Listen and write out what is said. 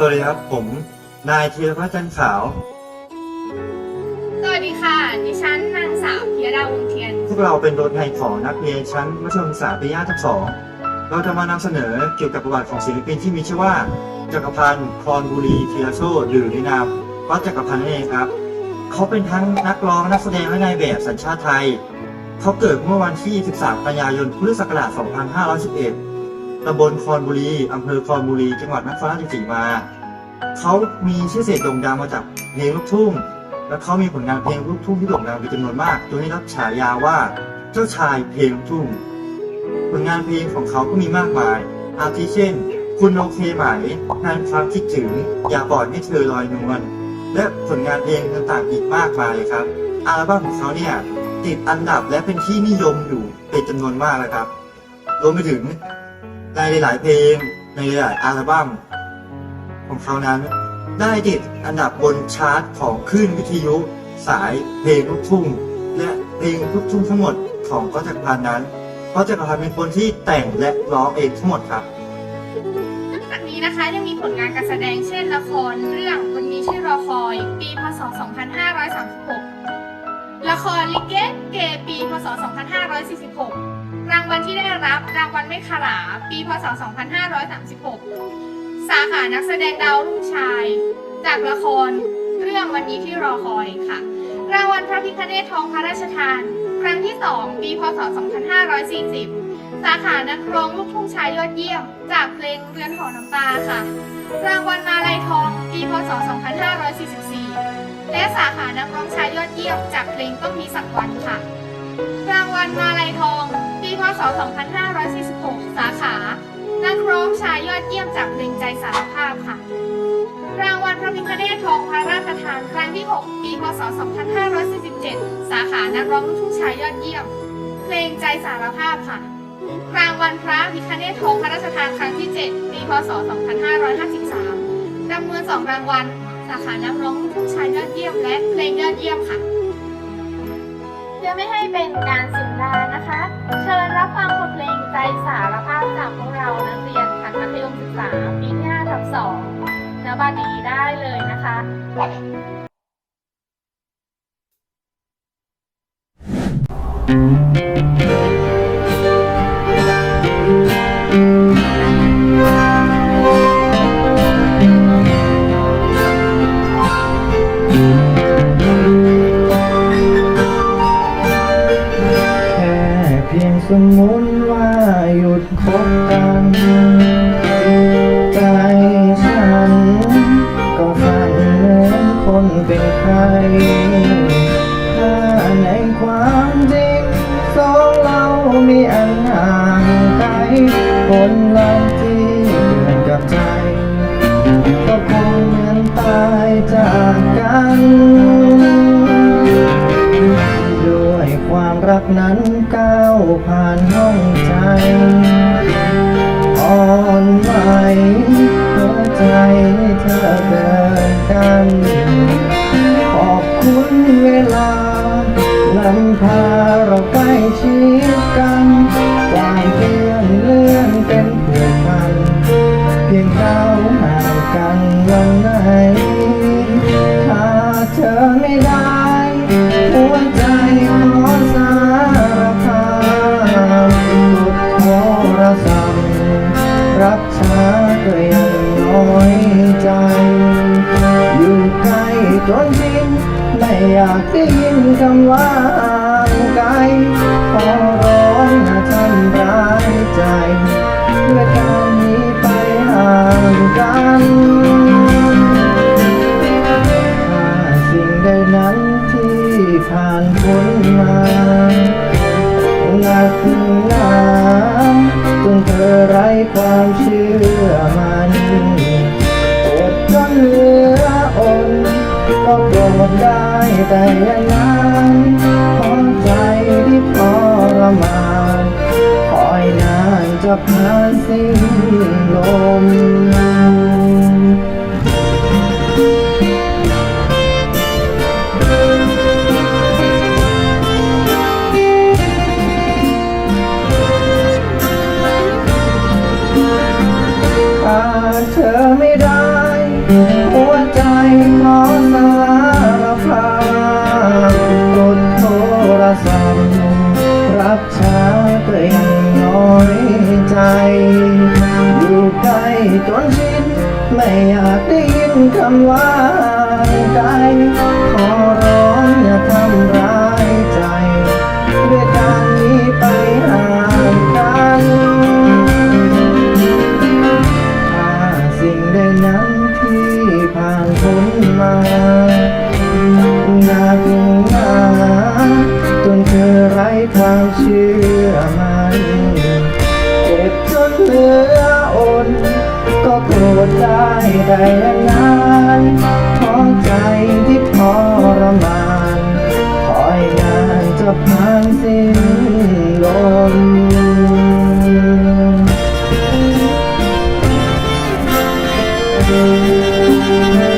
สวัสดีครับ ผมนายธีรพัฒน์จันทร์ขาว สวัสดีค่ะ ดิฉันนางสาวพิยดาวงเทียน พวกเราเป็นตัวแทนของนักเรียนชั้นมัธยมศึกษาปีที่สองเราจะมานำเสนอเกี่ยวกับประวัติของศิลปินที่มีชื่อว่า จักรพันธ์พรบุรีธีรโชตหรือในนามวัดจักรพันธ์นั่นเองครับ เขาเป็นทั้งนักร้องนักแสดงและนายแบบสัญชาติไทย เขาเกิดเมื่อวันที่ 13 กันยายนพุทธศักราช 2511ตำบลคอนบุรีอำเภอคอนบุรี จังหวัดนครราชสีมา เขามีชื่อเสียงโด่งดังมาจากเพลงลูกทุ่ง และเขามีผลงานเพลงลูกทุ่งที่โด่งดังเป็นจำนวนมากจนได้รับฉายาว่าเจ้าชายเพลงลูกทุ่ง ผลงานเพลงของเขาก็มีมากมาย อาทิเช่น คุณโอเคไหมงานความคิดถึง อย่าปล่อยให้เธอลอยนวล และผลงานเพลงต่างๆอีกมากมายเลยครับ อัลบั้มของเขาเนี่ยติดอันดับและเป็นที่นิยมอยู่เป็นจำนวนมากเลยครับ รวมไปถึงในหลายๆเพลงในหลายๆอัลบั้ม ของเขานั้น ได้ติดอันดับบนชาร์ตของคลื่นวิทยุ สายเพลงลูกทุ่ง และเพลงลูกทุ่งทั้งหมดของก็จักรพันธ์นั้นก็จักรพันธ์เป็นคนที่แต่งและร้องเองทั้งหมดครับนอกจากนี้นะคะยังมีผลงานการแสดงเช่นละครเรื่องวันนี้ชื่อรอคอยปีพศ 2536 ละครลิเกเกปีพศ 2546 รางวัลที่ได้รับรางวัลไม่ขลาปีพศ 2536 สาขานักแสดงดาวรุ่งชาย จากละครเรื่องวันนี้ที่รอคอยค่ะ รางวัลพระพิคเนศทองพระราชทาน ครั้งที่ 2 ปีพศ 2540 สาขานักร้องลูกทุ่งชายยอดเยี่ยม จากเพลงเรือนหอน้ำตาค่ะ รางวัลมาลัยทอง ปีพศ 2544 และสาขานักร้องชายยอดเยี่ยม จากเพลงต้องมีสักวันค่ะ รางวัลมาลัยทอง ปีพศ 2546 สาขา องชายอดเยี่ยมจากเพลงใจสารภาพค่ะ รางวัลพระพิคเนศทองพระราชทานครั้งที่ 6 ปี พศ 2547 สาขานักร้องลูกทุ่งชายยอดเยี่ยม เพลงใจสารภาพค่ะ รางวัลพระพิคเนศทองพระราชทานครั้งที่ 7 ปี พศ 2553จำนวน2รางวัล สาขานักร้องลูกทุ่งชายยอดเยี่ยม และเพลงยอดเยี่ยมค่ะเพื่อไม่ให้เป็นการเสียเวลานะคะ เชิญรับฟังบทเพลงใจสารภาพจากพวกเรานักเรียน ชั้นมัธยมศึกษาปีที่5ทับ2นบัดนี้ได้เลยนะคะแห่างไกลคนเราที่เหมือนกับใจ ก็คงเหมือนตายจากกัน ด้วยความรักนั้นก้าวผ่านห้องใจอ่อนไหวหัวใจเธอเดินกันขอบคุณเวลา นำพาเราใกล้ชิดกัน กันวันไหนถ้าเธอไม่ได้หัวใจขอสารภาพกดโทรศัพท์รับช้าก็ยังน้อยใจ อยู่ใกล้จนชินไม่อยากได้ยินคำว่าห่างไกลขอร้องอย่าทำร้าย แต่อย่านานขอใจที่ทรมานคอยนานจะผ่านสิ้นลมถ้าเธอ คำว่าใจขอร้องอย่าทำร้ายใจด้วยการหนี้ไปห่างกันถ้าสิ่งใดนั้นที่ผ่านพ้นมาหนักหนาจนเธอไร้ความเชื่อมันเจ็บจนเหลืออดก็โกรธได้ได้นา ข